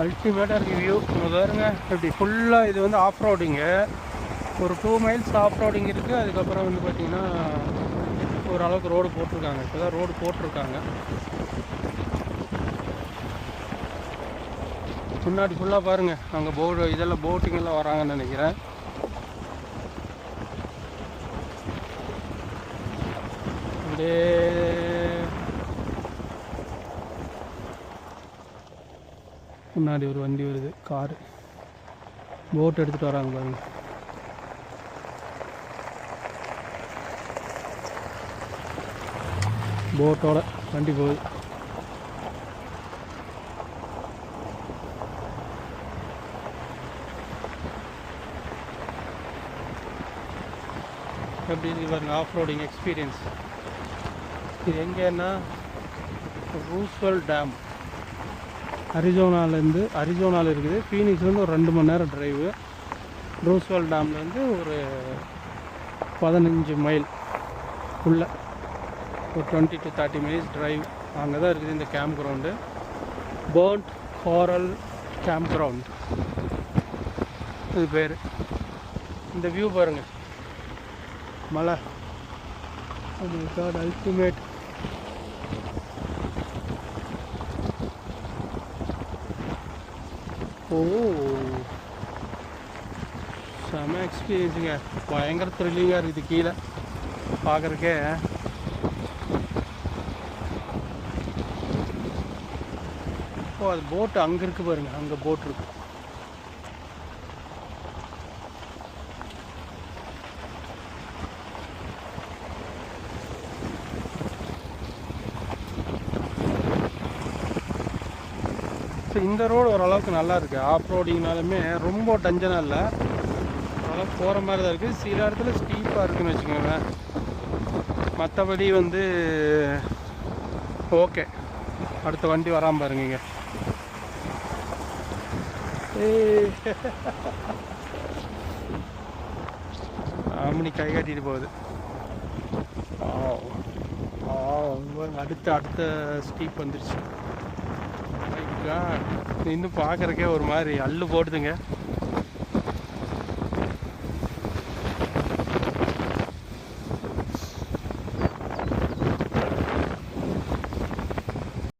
அல்டிமேட்டாக இருக்குது வியூ பாருங்க இப்படி ஃபுல்லாக இது வந்து ஆஃப் ரோடிங்கு ஒரு டூ மைல்ஸ் ஆஃப் ரோடிங் இருக்குது அதுக்கப்புறம் வந்து பார்த்திங்கன்னா ஓரளவுக்கு ரோடு போட்டிருக்காங்க. இப்போ தான் ரோடு போட்டிருக்காங்க. முன்னாடி ஃபுல்லாக பாருங்கள் அங்கே போர்டு இதெல்லாம் போட்டிங்கெல்லாம் வராங்கன்னு நினைக்கிறேன். அப்படியே முன்னாடி ஒரு வண்டி வருது காரு. போட் எடுத்துகிட்டு வராங்க பாருங்க. போட்டோட வண்டி போகுது. எப்படி இருக்கு பாருங்க ஆஃப் ரோடிங் எக்ஸ்பீரியன்ஸ் இது எங்கன்னா ரூஸ்வல் டேம் அரிசோனாலேருந்து அரிசோனாவில் இருக்குது. ஃபீனிக்ஸ்லேருந்து ஒரு ரெண்டு மணி நேரம் ட்ரைவு ரூஸ்வெல் டேம்லேருந்து ஒரு பதினஞ்சு மைல் உள்ள. ஒரு twenty to thirty minutes drive அங்கே தான் இருக்குது இந்த கேம்ப் கிரவுண்டு பேர்ன்ட் ஹாரல் கேம்ப் கிரவுண்ட் இது பேர். இந்த வியூ பாருங்கள் மலை. Oh காட் அல்டிமேட் ஓ செம எக்ஸ்பீரியன்ஸுங்க பயங்கர த்ரில்லிங்காக இருக்குது கீழே பார்க்குறக்கே ஓ அது போட்டு அங்கே இருக்கு பாருங்க அங்கே போட் இருக்கு ஸோ இந்த ரோடு ஓரளவுக்கு நல்லா இருக்குது ஆஃப் ரோடிங்னாலுமே ரொம்ப டஞ்சனாக இல்லை. ஓரளவுக்கு போகிற மாதிரி தான் இருக்குது சில இடத்துல ஸ்டீப்பாக இருக்குன்னு வச்சுக்கோங்களேன். மற்றபடி வந்து ஓகே அடுத்த வண்டி வராமல் பாருங்க இங்க. ஆமணி கை காட்டிட்டு போகுது. ஆ அடுத்த அடுத்த ஸ்டீப் வந்துருச்சு. இன்னும் பார்க்குறக்கே ஒரு மாதிரி அள்ளு போடுதுங்க